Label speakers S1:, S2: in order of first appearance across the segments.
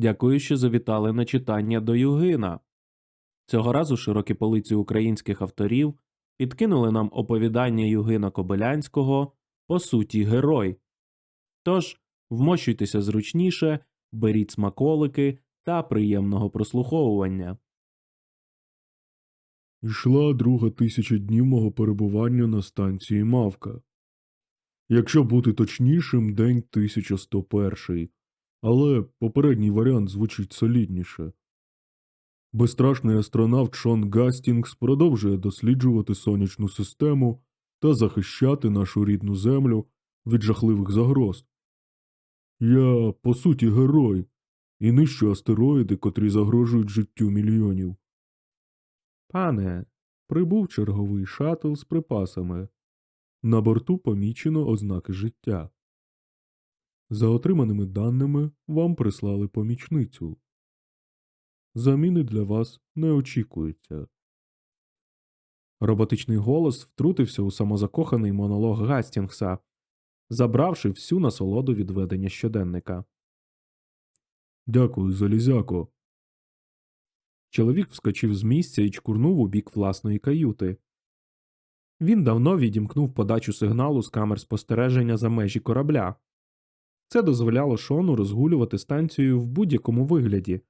S1: Дякую, що завітали на читання до Югина. Цього разу широкі полиці українських авторів підкинули нам оповідання Югина Кобилянського по суті герой. Тож вмощуйтеся зручніше, беріть смаколики та приємного прослуховування.
S2: Йшла друга тисяча днів мого перебування на станції Мавка. Якщо бути точнішим, день 1101, але попередній варіант звучить солідніше. Безстрашний астронавт Шон Гастінгс продовжує досліджувати сонячну систему та захищати нашу рідну землю від жахливих загроз. Я, по суті, герой і нищу астероїди, котрі загрожують життю мільйонів. Пане, прибув черговий шатл з припасами. На борту помічено ознаки життя. За отриманими даними вам прислали помічницю. Заміни для вас не очікується. Роботичний голос втрутився у самозакоханий монолог Гастінгса, забравши всю насолоду від ведення щоденника. Дякую, залізяко. Чоловік вскочив з місця і чкурнув у бік власної каюти. Він давно відімкнув подачу сигналу з камер спостереження за межі корабля. Це дозволяло Шону розгулювати станцію в будь-якому вигляді.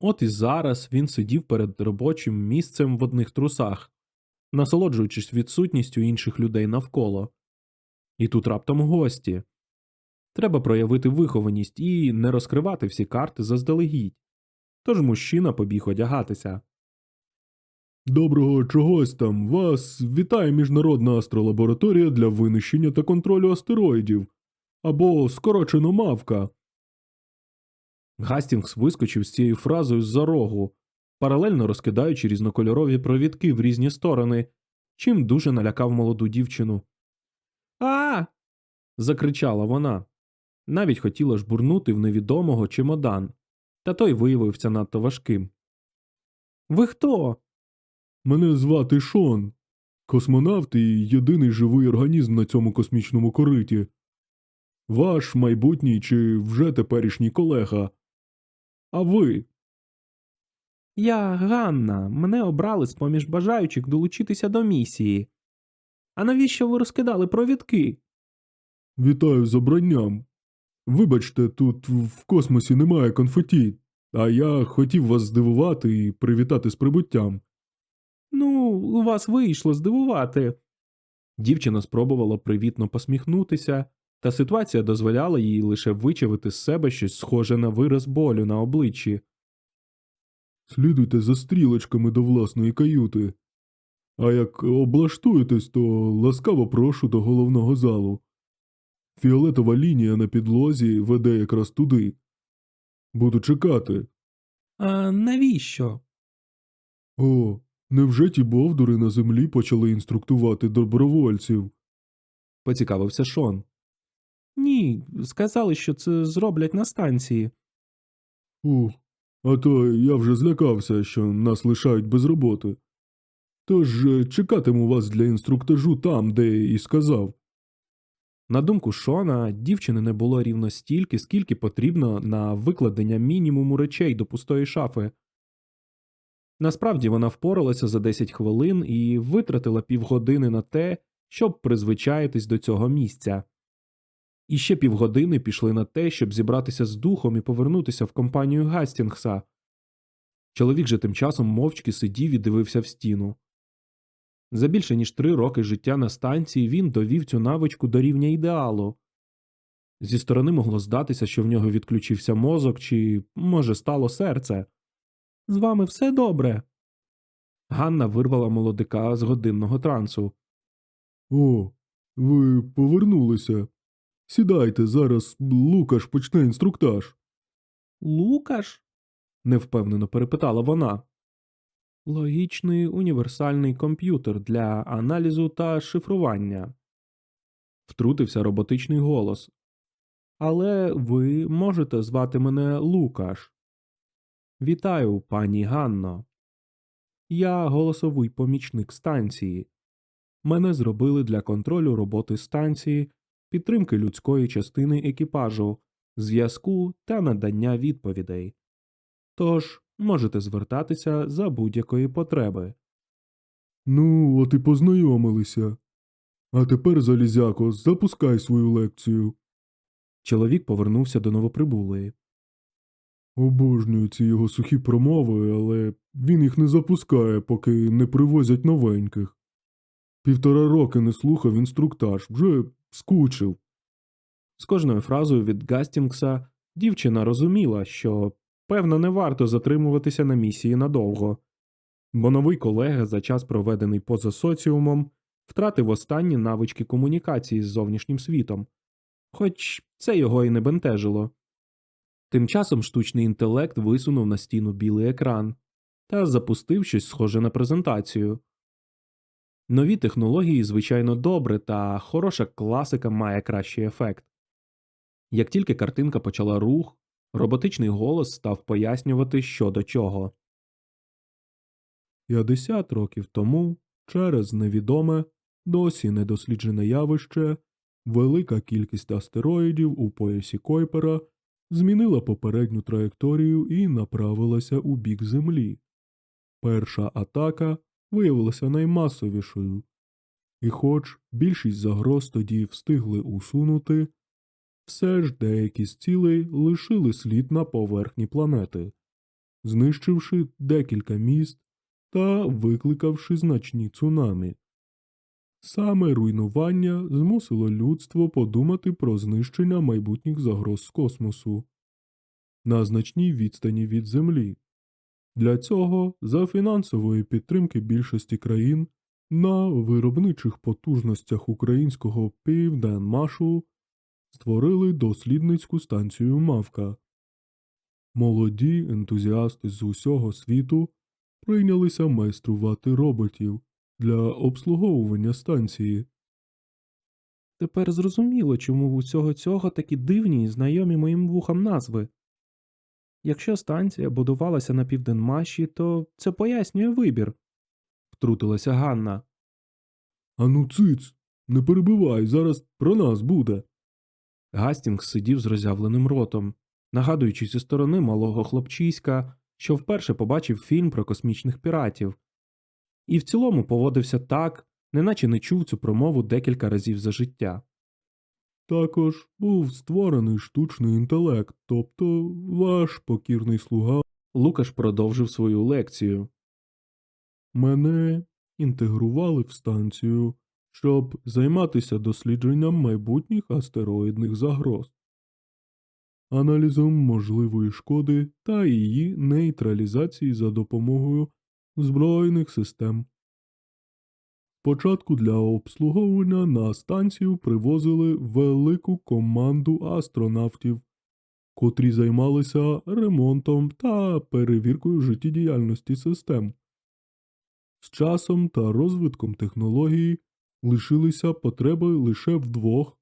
S2: От і зараз він сидів перед робочим місцем в одних трусах, насолоджуючись відсутністю інших людей навколо. І тут раптом гості. Треба проявити вихованість і не розкривати всі карти заздалегідь. Тож мужчина побіг одягатися. Доброго чогось там вас вітає Міжнародна астролабораторія для винищення та контролю астероїдів або скорочено мавка. Гастінгс вискочив з цією фразою з-за рогу, паралельно розкидаючи різнокольорові провідки в різні сторони, чим дуже налякав молоду дівчину. А. закричала вона. Навіть хотіла жбурнути в невідомого чемодан, та той виявився надто важким. Ви хто? Мене звати Шон. Космонавт і єдиний живий організм на цьому космічному кориті. Ваш майбутній чи вже теперішній колега. А ви? Я Ганна. Мене обрали з поміж бажаючих долучитися до місії. А навіщо ви розкидали провідки? Вітаю з обранням. Вибачте, тут в космосі немає конфеті, а я хотів вас здивувати і привітати з прибуттям. Ну, у вас вийшло здивувати. Дівчина спробувала привітно посміхнутися, та ситуація дозволяла їй лише вичавити з себе щось схоже на вираз болю на обличчі. Слідуйте за стрілочками до власної каюти. А як облаштуєтесь, то ласкаво прошу до головного залу. Фіолетова лінія на підлозі веде якраз туди. Буду чекати. А навіщо? О, невже ті бовдури на землі почали інструктувати добровольців? поцікавився Шон. Ні, сказали, що це зроблять на станції. Ух, а то я вже злякався, що нас лишають без роботи. Тож е, чекатиму вас для інструктажу там, де і сказав. На думку Шона, дівчини не було рівно стільки, скільки потрібно на викладення мінімуму речей до пустої шафи. Насправді вона впоралася за 10 хвилин і витратила півгодини на те, щоб призвичаїтись до цього місця. І ще півгодини пішли на те, щоб зібратися з духом і повернутися в компанію Гастінгса. Чоловік же тим часом мовчки сидів і дивився в стіну. За більше ніж три роки життя на станції він довів цю навичку до рівня ідеалу. Зі сторони могло здатися, що в нього відключився мозок, чи, може, стало серце. З вами все добре. Ганна вирвала молодика з годинного трансу. О, ви повернулися. Сідайте, зараз Лукаш почне інструктаж. Лукаш? невпевнено перепитала вона. Логічний універсальний комп'ютер для аналізу та шифрування. Втрутився роботичний голос. Але ви можете звати мене Лукаш. Вітаю, пані Ганно. Я голосовий помічник станції. Мене зробили для контролю роботи станції, підтримки людської частини екіпажу зв'язку та надання відповідей. Тож можете звертатися за будь-якої потреби.
S3: Ну, от і познайомилися. А тепер, залізяко, запускай свою лекцію.
S2: Чоловік повернувся до новоприбулої.
S3: Обожнюю ці його сухі промови, але він їх не запускає, поки не привозять новеньких. Півтора роки не слухав інструктаж, вже скучив.
S2: З кожною фразою від Гастінгса дівчина розуміла, що, певно, не варто затримуватися на місії надовго, бо новий колега за час, проведений поза соціумом, втратив останні навички комунікації з зовнішнім світом, хоч це його і не бентежило. Тим часом штучний інтелект висунув на стіну білий екран та запустив щось схоже на презентацію. Нові технології, звичайно, добре, та хороша класика має кращий ефект. Як тільки картинка почала рух, роботичний голос став пояснювати, що до чого. 50 років тому, через невідоме, досі недосліджене явище, велика кількість астероїдів у поясі Койпера змінила попередню траєкторію і направилася у бік Землі. Перша атака виявилася наймасовішою, і хоч більшість загроз тоді встигли усунути, все ж деякі з цілей лишили слід на поверхні планети, знищивши декілька міст та викликавши значні цунамі. Саме руйнування змусило людство подумати про знищення майбутніх загроз з космосу на значній відстані від Землі. Для цього за фінансової підтримки більшості країн на виробничих потужностях українського Південмашу створили дослідницьку станцію Мавка. Молоді ентузіасти з усього світу прийнялися майструвати роботів для обслуговування станції. Тепер зрозуміло, чому в усього цього такі дивні і знайомі моїм вухам назви. Якщо станція будувалася на південмаші, то це пояснює вибір, втрутилася Ганна.
S3: Ану, циц, не перебивай, зараз про нас буде.
S2: Гастінгс сидів з роззявленим ротом, нагадуючи зі сторони малого хлопчиська, що вперше побачив фільм про космічних піратів, і в цілому поводився так, неначе не чув цю промову декілька разів за життя.
S3: Також був створений штучний інтелект, тобто ваш покірний слуга
S2: Лукаш продовжив свою лекцію.
S3: мене інтегрували в станцію, щоб займатися дослідженням майбутніх астероїдних загроз, аналізом можливої шкоди та її нейтралізації за допомогою збройних систем. Спочатку для обслуговування на станцію привозили велику команду астронавтів, котрі займалися ремонтом та перевіркою життєдіяльності систем. З часом та розвитком технології лишилися потреби лише в двох,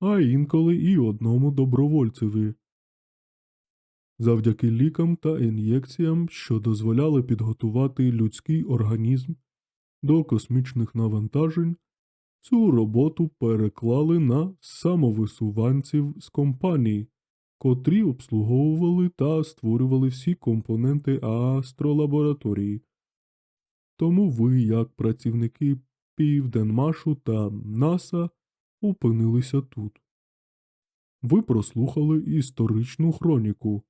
S3: а інколи і одному добровольцеві. Завдяки лікам та ін'єкціям, що дозволяли підготувати людський організм до космічних навантажень, цю роботу переклали на самовисуванців з компаній, котрі обслуговували та створювали всі компоненти астролабораторії. Тому ви, як працівники Південмашу та НАСА, опинилися тут. Ви прослухали історичну хроніку.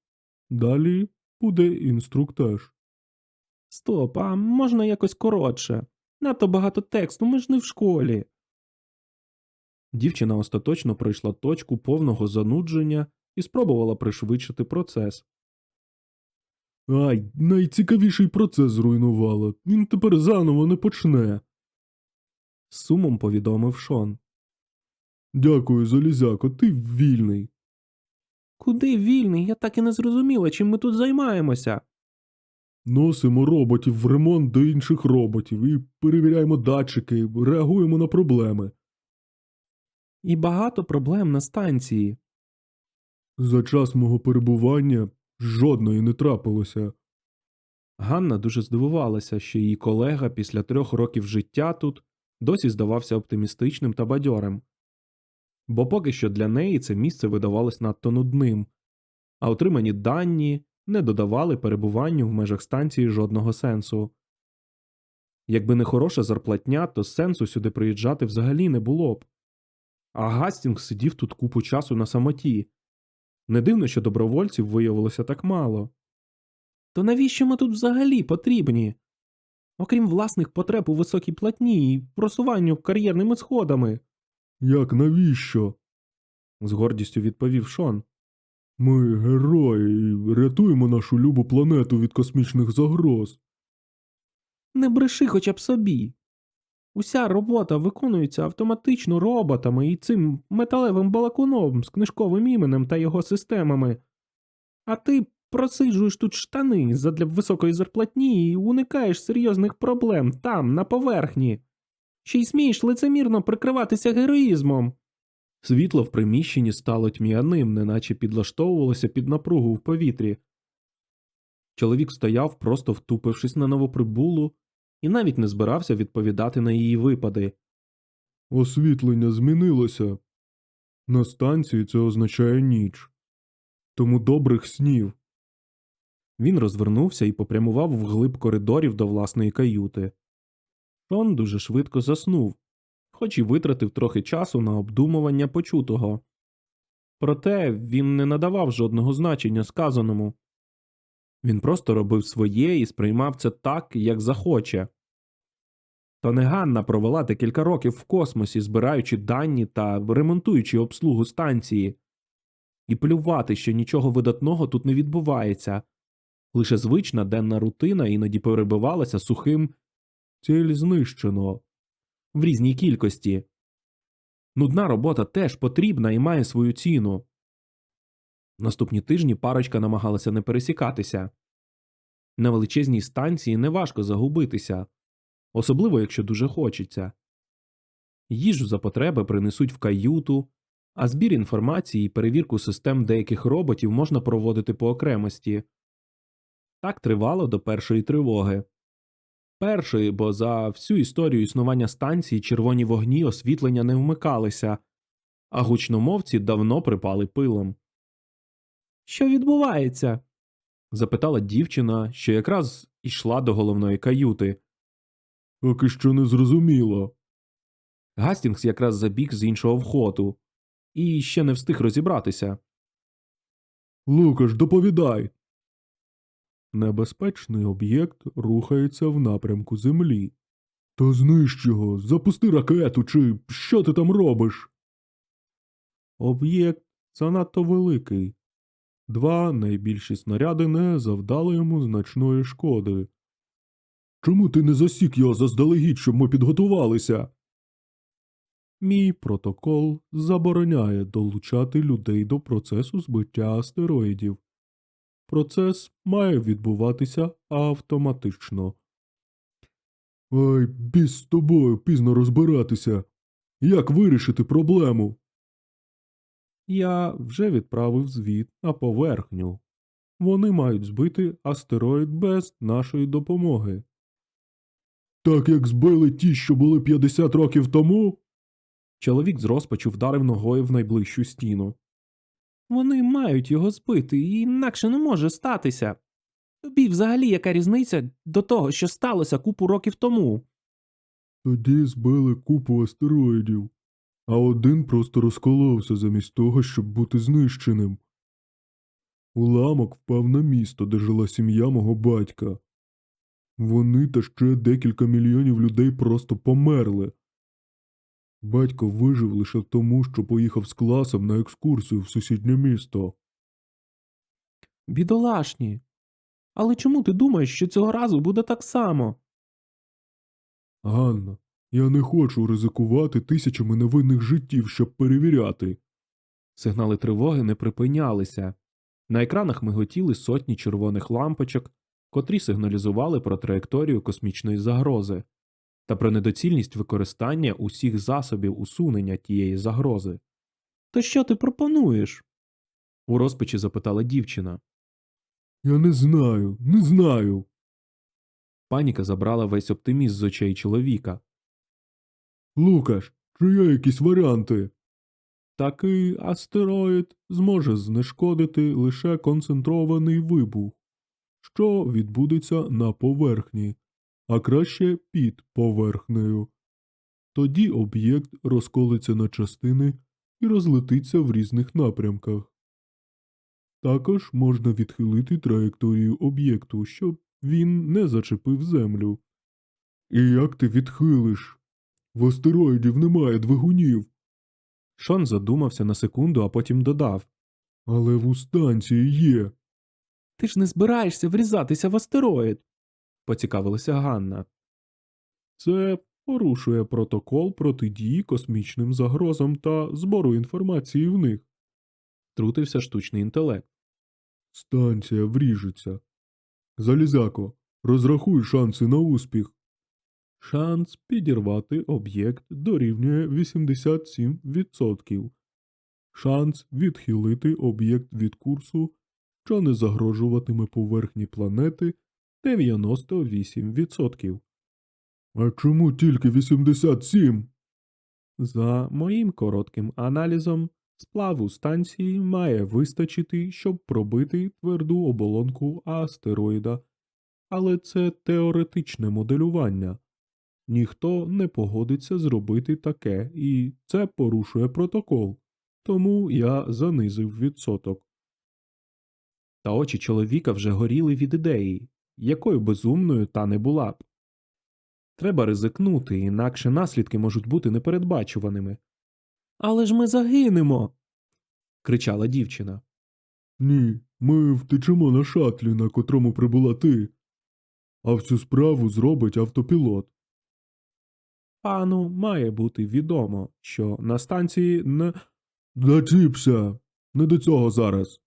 S3: Далі буде інструктаж.
S2: Стоп, а можна якось коротше? Надто багато тексту, ми ж не в школі. Дівчина остаточно пройшла точку повного занудження і спробувала пришвидшити процес.
S3: Ай, найцікавіший процес зруйнувала. Він тепер заново не почне.
S2: З сумом повідомив Шон.
S3: Дякую, залізяко, ти вільний.
S2: Куди вільний? Я так і не зрозуміла, чим ми тут займаємося.
S3: Носимо роботів в ремонт до інших роботів і перевіряємо датчики, реагуємо на проблеми.
S2: І багато проблем на станції.
S3: За час мого перебування жодної не трапилося.
S2: Ганна дуже здивувалася, що її колега після трьох років життя тут досі здавався оптимістичним та бадьорим. бо поки що для неї це місце видавалось надто нудним, а отримані дані не додавали перебуванню в межах станції жодного сенсу. Якби не хороша зарплатня, то сенсу сюди приїжджати взагалі не було б. А Гастінгс сидів тут купу часу на самоті. Не дивно, що добровольців виявилося так мало. То навіщо ми тут взагалі потрібні? Окрім власних потреб у високій платні і просуванню кар'єрними сходами,
S3: Як навіщо?
S2: з гордістю відповів Шон.
S3: Ми герої рятуємо нашу любу планету від космічних загроз.
S2: Не бреши хоча б собі. Уся робота виконується автоматично роботами і цим металевим балакуном з книжковим іменем та його системами. А ти просиджуєш тут штани задля високої зарплатні і уникаєш серйозних проблем там, на поверхні. Ще й смієш лицемірно прикриватися героїзмом. Світло в приміщенні стало тьмяним, неначе підлаштовувалося під напругу в повітрі. Чоловік стояв, просто втупившись на новоприбулу, і навіть не збирався відповідати на її випади.
S3: Освітлення змінилося. На станції це означає ніч. Тому добрих снів.
S2: Він розвернувся і попрямував вглиб коридорів до власної каюти. Шон дуже швидко заснув, хоч і витратив трохи часу на обдумування почутого. Проте він не надавав жодного значення сказаному. Він просто робив своє і сприймав це так, як захоче. То не Ганна провела декілька років в космосі, збираючи дані та ремонтуючи обслугу станції. І плювати, що нічого видатного тут не відбувається. Лише звична денна рутина іноді перебивалася сухим «ціль знищено в різній кількості. Нудна робота теж потрібна і має свою ціну. Наступні тижні парочка намагалася не пересікатися. На величезній станції неважко загубитися, особливо якщо дуже хочеться. Їжу за потреби принесуть в каюту, а збір інформації і перевірку систем деяких роботів можна проводити по окремості. Так тривало до першої тривоги. Першої, бо за всю історію існування станції червоні вогні освітлення не вмикалися, а гучномовці давно припали пилом. Що відбувається? запитала дівчина, що якраз ішла до головної каюти.
S3: Поки що не зрозуміло.
S2: Гастінгс якраз забіг з іншого входу і ще не встиг розібратися.
S3: Лукаш, доповідай. Небезпечний об'єкт рухається в напрямку Землі. То знищ його, запусти ракету, чи що ти там робиш? Об'єкт занадто великий. Два найбільші снаряди не завдали йому значної шкоди. Чому ти не засік його заздалегідь, щоб ми підготувалися? Мій протокол забороняє долучати людей до процесу збиття астероїдів. Процес має відбуватися автоматично. Ай, біс з тобою пізно розбиратися. Як вирішити проблему? Я вже відправив звіт на поверхню. Вони мають збити астероїд без нашої допомоги. Так як збили ті, що були 50 років тому? Чоловік з розпачу вдарив ногою в найближчу стіну. Вони мають його збити, і інакше не може статися. Тобі взагалі яка різниця до того, що сталося купу років тому? Тоді збили купу астероїдів, а один просто розколовся замість того, щоб бути знищеним. Уламок впав на місто, де жила сім'я мого батька. Вони та ще декілька мільйонів людей просто померли. Батько вижив лише тому, що поїхав з класом на екскурсію в сусіднє місто. Бідолашні. Але чому ти думаєш, що цього разу буде так само? Ганна, я не хочу ризикувати тисячами невинних життів, щоб перевіряти. Сигнали тривоги не припинялися. На екранах миготіли сотні червоних лампочок, котрі сигналізували про траєкторію космічної загрози та про недоцільність використання усіх засобів усунення тієї загрози. То що ти пропонуєш? у розпачі запитала дівчина. Я не знаю, не знаю. Паніка забрала весь оптимізм з очей чоловіка. Лукаш, чи є якісь варіанти? Такий астероїд зможе знешкодити лише концентрований вибух, що відбудеться на поверхні, а краще під поверхнею. Тоді об'єкт розколиться на частини і розлетиться в різних напрямках. Також можна відхилити траєкторію об'єкту, щоб він не зачепив землю. І як ти відхилиш? В астероїдів немає двигунів.
S2: Шон задумався на секунду, а потім додав
S3: Але в у станції є.
S2: Ти ж не збираєшся врізатися в астероїд. Поцікавилася Ганна. Це порушує протокол протидії космічним загрозам та збору інформації в них. Трутився штучний інтелект.
S3: Станція вріжеться. Залізако, розрахуй шанси на успіх. Шанс підірвати об'єкт дорівнює 87%. Шанс відхилити об'єкт від курсу, що не загрожуватиме поверхні планети 98%. А чому тільки 87?
S2: За моїм коротким аналізом, сплаву станції має вистачити, щоб пробити тверду оболонку астероїда. Але це теоретичне моделювання. Ніхто не погодиться зробити таке, і це порушує протокол. Тому я занизив відсоток. Та очі чоловіка вже горіли від ідеї, якою безумною та не була б. Треба ризикнути, інакше наслідки можуть бути непередбачуваними. Але ж ми загинемо. кричала дівчина.
S3: Ні, ми втечемо на шатлі, на котрому прибула ти. А всю справу зробить автопілот.
S2: Пану має бути відомо, що на станції не.
S3: Зачіпся! Не до цього зараз.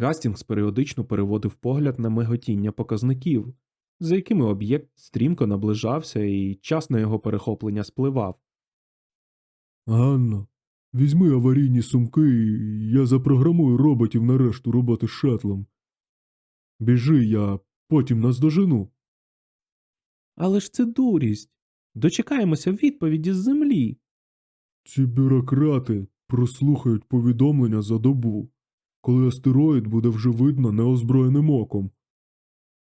S2: Гастінгс періодично переводив погляд на миготіння показників, за якими об'єкт стрімко наближався і час на його перехоплення спливав.
S3: Ганна, візьми аварійні сумки, і я запрограмую роботів на решту роботи з шатлом. Біжи, я потім наздожену.
S2: Але ж це дурість. Дочекаємося відповіді з землі.
S3: Ці бюрократи прослухають повідомлення за добу, коли астероїд буде вже видно неозброєним оком.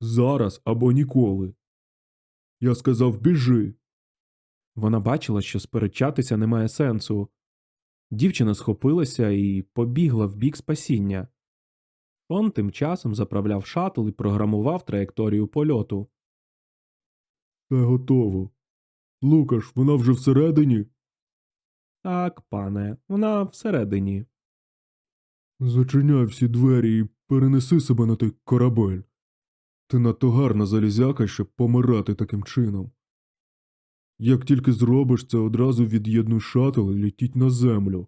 S3: Зараз або ніколи. Я сказав біжи.
S2: Вона бачила, що сперечатися немає сенсу. Дівчина схопилася і побігла в бік спасіння. Он тим часом заправляв шатл і програмував траєкторію польоту.
S3: Все готово. Лукаш, вона вже всередині.
S2: Так, пане, вона всередині.
S3: Зачиняй всі двері і перенеси себе на той корабель. Ти надто гарна залізяка, щоб помирати таким чином. Як тільки зробиш це, одразу від'єднуй шатл і літіть на землю.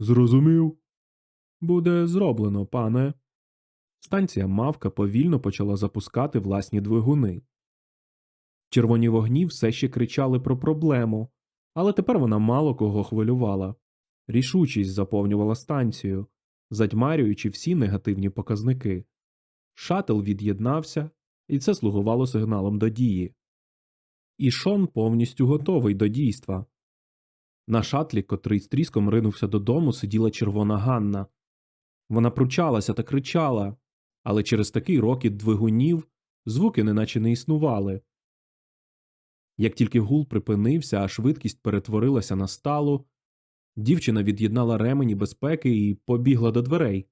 S3: Зрозумів?
S2: Буде зроблено, пане. Станція Мавка повільно почала запускати власні двигуни. Червоні вогні все ще кричали про проблему, але тепер вона мало кого хвилювала. Рішучість заповнювала станцію, затьмарюючи всі негативні показники. Шатл від'єднався, і це слугувало сигналом до дії. І Шон повністю готовий до дійства. На шатлі, котрий з тріском ринувся додому, сиділа червона Ганна. Вона пручалася та кричала, але через такий рокіт двигунів звуки неначе не існували. Як тільки гул припинився, а швидкість перетворилася на сталу, дівчина від'єднала ремені безпеки і побігла до дверей.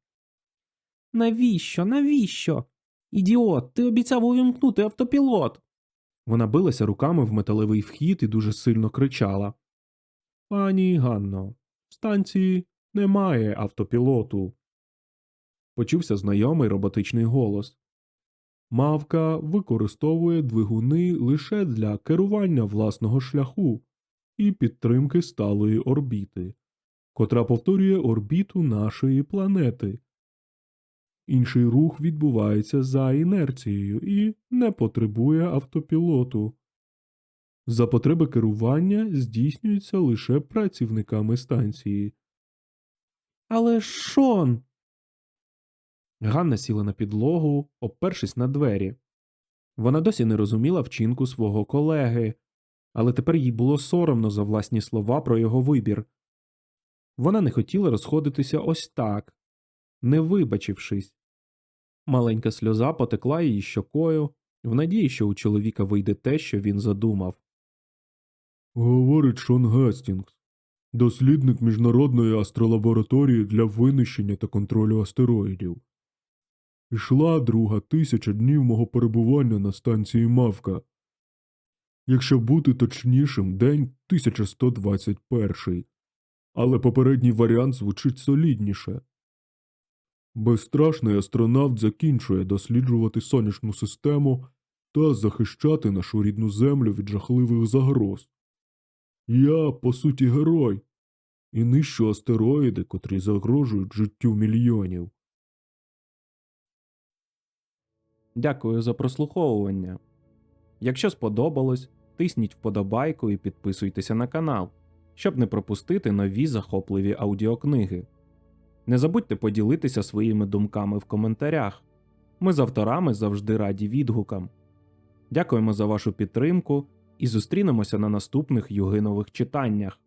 S2: Навіщо? Навіщо? Ідіот, ти обіцяв увімкнути автопілот. Вона билася руками в металевий вхід і дуже сильно кричала. Пані Ганно, в станції немає автопілоту. Почувся знайомий роботичний голос. Мавка використовує двигуни лише для керування власного шляху і підтримки сталої орбіти, котра повторює орбіту нашої планети. Інший рух відбувається за інерцією і не потребує автопілоту. За потреби керування здійснюється лише працівниками станції. Але Шон. Ганна сіла на підлогу, обпершись на двері. Вона досі не розуміла вчинку свого колеги, але тепер їй було соромно за власні слова про його вибір.
S4: Вона не хотіла розходитися ось так, не вибачившись. Маленька сльоза потекла її щокою, в надії, що у чоловіка вийде те, що він задумав.
S3: Говорить Шон Гастінгс, дослідник міжнародної астролабораторії для винищення та контролю астероїдів. Ішла друга тисяча днів мого перебування на станції Мавка. Якщо бути точнішим, день 1121. Але попередній варіант звучить солідніше. Безстрашний астронавт закінчує досліджувати сонячну систему та захищати нашу рідну землю від жахливих загроз. Я, по суті, герой, і нищу астероїди, котрі загрожують життю мільйонів.
S2: Дякую за прослуховування. Якщо сподобалось, тисніть вподобайку і підписуйтеся на канал, щоб не пропустити нові захопливі аудіокниги. Не забудьте поділитися своїми думками в коментарях. Ми з авторами завжди раді відгукам. Дякуємо за вашу підтримку і зустрінемося на наступних югинових читаннях.